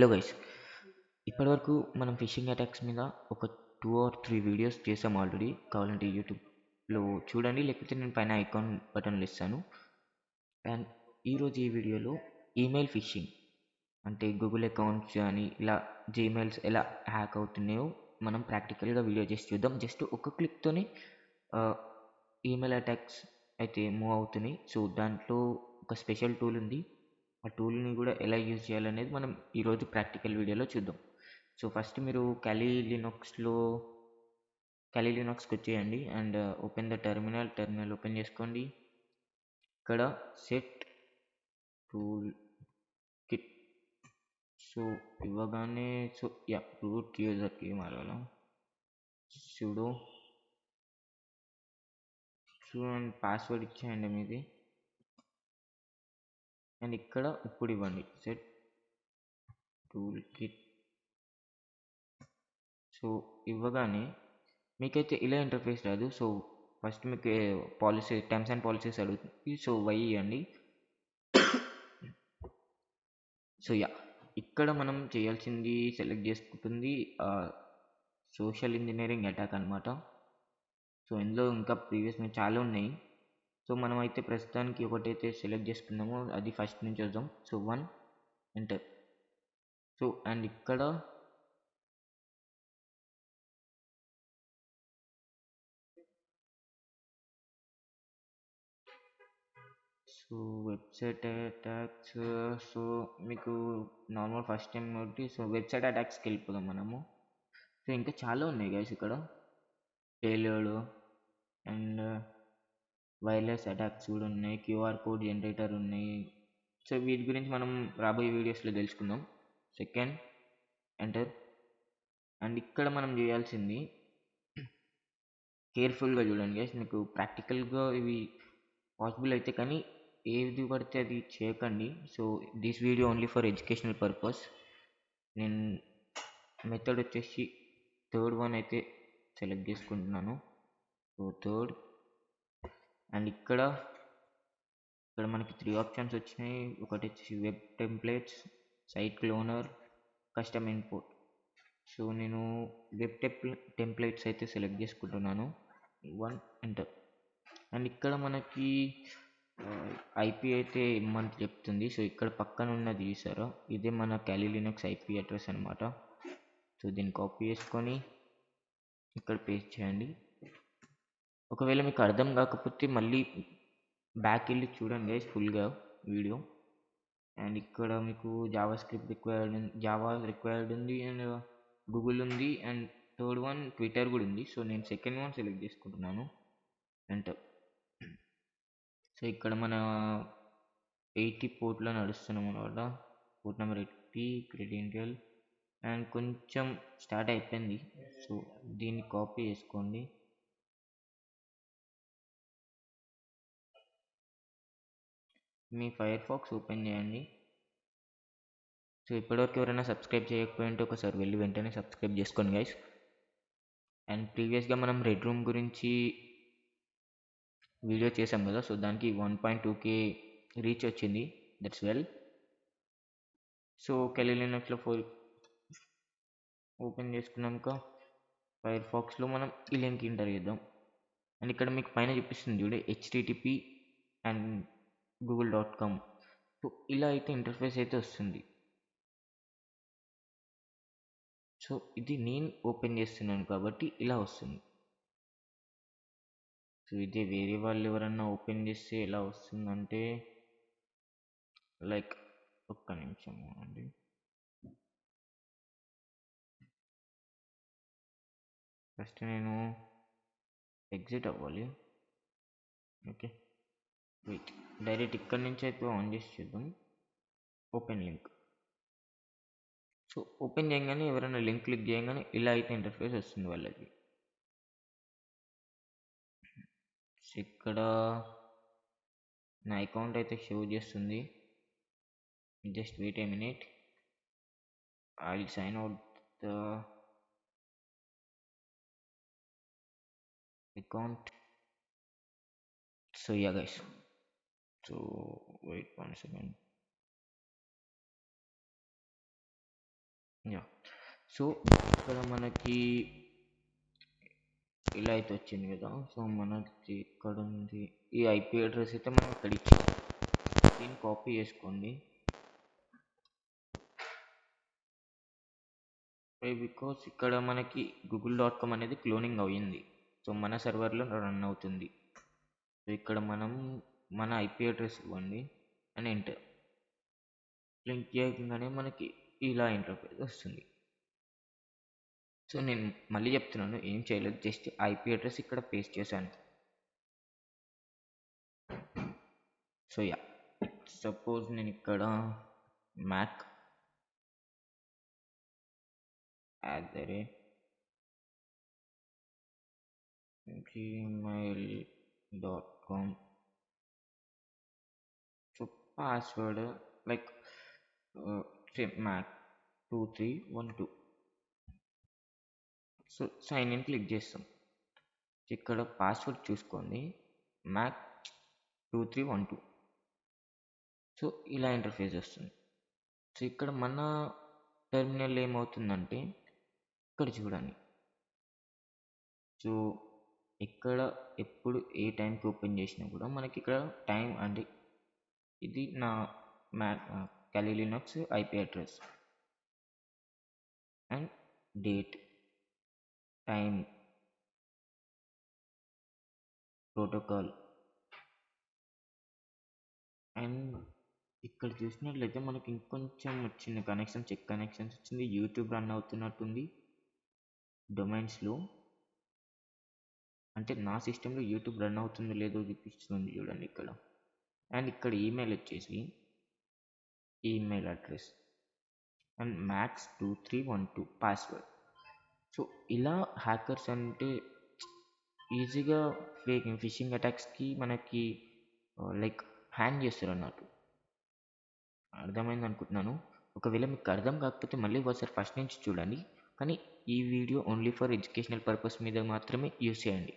Hello guys ఇప్పటివరకు మనం fishing attacks మీద ఒక టూ ఆర్ త్రీ వీడియోస్ చేసాం ఆల్రెడీ కావాలంటే యూట్యూబ్లో చూడండి లేకపోతే నేను పైన ఐకాన్ బటన్లు ఇస్తాను. అండ్ ఈరోజు ఈ వీడియోలో ఈమెయిల్ ఫిషింగ్ అంటే గూగుల్ అకౌంట్స్ కానీ ఇలా జీమెయిల్స్ ఎలా హ్యాక్ అవుతున్నాయో మనం ప్రాక్టికల్గా వీడియో చేసి చూద్దాం. జస్ట్ ఒక క్లిక్తోనే ఈమెయిల్ అటాక్స్ అయితే మూవ్ అవుతున్నాయి. సో దాంట్లో ఒక స్పెషల్ టూల్ ఉంది. ఆ టూల్ని కూడా ఎలా యూజ్ చేయాలనేది మనం ఈరోజు ప్రాక్టికల్ వీడియోలో చూద్దాం. సో ఫస్ట్ మీరు క్యాలీ లినక్స్లో క్యాలీ లినక్స్కి వచ్చేయండి and open the terminal terminal open చేసుకోండి. ఇక్కడ సెట్ టూల్ కిట్. సో ఇవ్వగానే సో యా రూట్ యూజర్కి మారాల? సో చూడండి పాస్వర్డ్ ఇచ్చేయండి మీది. అండ్ ఇక్కడ ఇప్పుడు ఇవ్వండి. Set toolkit. సో ఇవ్వగానే మీకైతే ఇలా ఇంటర్ఫేస్ రాదు. సో ఫస్ట్ మీకు పాలసీ టర్మ్స్ అండ్ పాలసీస్ అడుగుతుంది. సో వై ఇవ్వండి. So ya. ఇక్కడ మనం చేయాల్సింది సెలెక్ట్ చేసుకుంటుంది సోషల్ ఇంజనీరింగ్ అటాక్ అనమాట సో ఇందులో ఇంకా ప్రీవియస్ చాలా ఉన్నాయి. సో మనం అయితే ప్రస్తుతానికి ఒకటైతే సెలెక్ట్ చేసుకున్నామో అది ఫస్ట్ నుంచి వద్దాం. So one enter. So and ఇక్కడ సో వెబ్సైట్ అటాక్స్. సో మీకు నార్మల్ ఫస్ట్ టైం కాబట్టి సో వెబ్సైట్ అటాక్స్కి వెళ్ళిపోదాం మనము. సో ఇంకా చాలా ఉన్నాయి గైస్ ఇక్కడ. పేలోడు అండ్ వైర్లెస్ అటాక్స్ కూడా ఉన్నాయి క్యూఆర్ కోడ్ జనరేటర్ ఉన్నాయి. సో వీటి గురించి మనం రాబోయే వీడియోస్లో తెలుసుకుందాం. Second enter. అండ్ ఇక్కడ మనం చేయాల్సింది కేర్ఫుల్గా చూడండి గైస్ మీకు ప్రాక్టికల్గా ఇవి పాసిబుల్ అయితే కానీ ఏది పడితే అది చేయకండి. So this video only for educational purpose. నేను మెథడ్ వచ్చేసి థర్డ్ వన్ అయితే సెలెక్ట్ చేసుకుంటున్నాను. సో థర్డ్ అండ్ ఇక్కడ ఇక్కడ మనకి త్రీ ఆప్షన్స్ వచ్చినాయి. ఒకటి వచ్చేసి web templates site cloner custom input so నేను వెబ్ టెంప్లే టెంప్లేట్స్ అయితే సెలెక్ట్ చేసుకుంటున్నాను. వన్ ఎంటర్ అండ్ ఇక్కడ మనకి ఐపీ అయితే మంత్ చెప్తుంది. సో ఇక్కడ పక్కన ఉన్నది చూసారా? ఇదే మన క్యాలీలినక్స్ ఐపీ అడ్రస్ అనమాట సో దీన్ని కాపీ చేసుకొని ఇక్కడ పేస్ట్ చేయండి. ఒకవేళ మీకు అర్థం కాకపోతే మళ్ళీ బ్యాక్ వెళ్ళి చూడండి ఫుల్గా వీడియో అండ్ ఇక్కడ మీకు JavaScript required Java required ఉంది అండ్ గూగుల్ ఉంది అండ్ థర్డ్ వన్ ట్విట్టర్ కూడా ఉంది. సో నేను సెకండ్ వన్ సెలెక్ట్ చేసుకుంటున్నాను. ఎంటర్ సో ఇక్కడ మన ఎయిటీ పోర్ట్లో నడుస్తున్నాం అనమాట port number eighty credential and కొంచెం స్టార్ట్ అయిపోయింది. సో దీన్ని కాపీ చేసుకోండి. మీ ఫైర్ ఫాక్స్ ఓపెన్ చేయండి. సో ఇప్పటివరకు ఎవరైనా సబ్స్క్రైబ్ చేయకపోయింటే ఒకసారి వెళ్ళి వెంటనే సబ్స్క్రైబ్ చేసుకోండి గైస్. అండ్ ప్రీవియస్గా మనం రెడ్ రూమ్ గురించి వీడియో చేసాం కదా సో దానికి one point two K reach వచ్చింది. That's well. సో కెలిలినక్స్లో ఫోర్ ఓపెన్ చేసుకున్నాక ఫైర్ ఫాక్స్లో మనం ఈ లింక్ ఎంటర్ చేద్దాం. అండ్ ఇక్కడ మీకు పైన చూపిస్తుంది చూడే HTTP and Google dot com so ఇలా అయితే ఇంటర్ఫేస్ అయితే వస్తుంది. సో ఇది నేను ఓపెన్ చేస్తున్నాను కాబట్టి ఇలా వస్తుంది. సో ఇదే వేరే వాళ్ళు ఎవరన్నా ఓపెన్ చేస్తే ఎలా వస్తుందంటే లైక్ ఒక్క నిమిషం అండి ఫస్ట్ నేను ఎగ్జిట్ అవ్వాలి. ఓకే వెయిట్ డైరెక్ట్ ఇక్కడ నుంచి అయితే ఆన్ చేసి చూద్దాం. ఓపెన్ లింక్ సో ఓపెన్ చేయగానే ఎవరైనా లింక్ క్లిక్ చేయగానే ఇలా అయితే ఇంటర్ఫేస్ వస్తుంది వాళ్ళకి. ఇక్కడ నా అకౌంట్ అయితే షో చేస్తుంది. Just wait a minute I sign out the account so ya guys so wait one second. Ya so ఇక్కడ మనకి ఇలా అయితే వచ్చింది కదా. సో మనకి ఇక్కడ ఉంది. ఈ ఐపీ అడ్రస్ అయితే మనం ఇక్కడ ఇచ్చాం. దీన్ని కాపీ చేసుకోండి. బికాస్ ఇక్కడ మనకి గూగుల్ డాట్ కామ్ అనేది క్లోనింగ్ అయ్యింది. సో మన సర్వర్లో రన్ అవుతుంది. సో ఇక్కడ మనం మన ఐపీ అడ్రస్ ఇవ్వండి అని ఎంటర్ లింక్ చేయగానే మనకి ఇలా ఇంటర్ఫేస్ వస్తుంది. సో నేను మళ్ళీ చెప్తున్నాను ఏం చేయలేదు జస్ట్ ఐపీ అడ్రస్ ఇక్కడ పేస్ట్ చేశాను. సో యా సపోజ్ నేను ఇక్కడ mac at the rate Gmail dot com password like uh, three mac 2312 so sign in click చేస్తాం. ఇక్కడ పాస్వర్డ్ చూసుకోండి. Mac two three one two so ఇలా ఇంటర్ఫేస్ వస్తుంది. So ఇక్కడ మన టెర్మినల్ ఏమవుతుందంటే ఇక్కడ చూడండి. సో ఇక్కడ ఎప్పుడు ఏ టైంకి ఓపెన్ చేసినా కూడా మనకి ఇక్కడ టైం అంటే ఇది నా మ్యా Linux IP address and date time protocol and ఇక్కడ చూసినట్లయితే మనకి ఇంకొంచెం వచ్చింది కనెక్షన్ చెక్ కనెక్షన్స్ వచ్చింది. యూట్యూబ్ రన్ అవుతున్నట్టుంది. డొమైన్స్లో అంటే నా సిస్టంలో యూట్యూబ్ రన్ అవుతుందో లేదో చూపిస్తుంది చూడండి ఇక్కడ. అండ్ ఇక్కడ ఈమెయిల్ వచ్చేసి email address and max two three one two password. So ఇలా హ్యాకర్స్ అంటే ఈజీగా ఫేక్ ఫిషింగ్ అటాక్స్కి మనకి లైక్ హ్యాండ్ చేస్తారు అన్నట్టు. అర్థమైంది అనుకుంటున్నాను? ఒకవేళ మీకు అర్థం కాకపోతే మళ్ళీ ఒకసారి ఫస్ట్ నుంచి చూడండి. కానీ ఈ video only for educational purpose మీద మాత్రమే యూస్ చేయండి.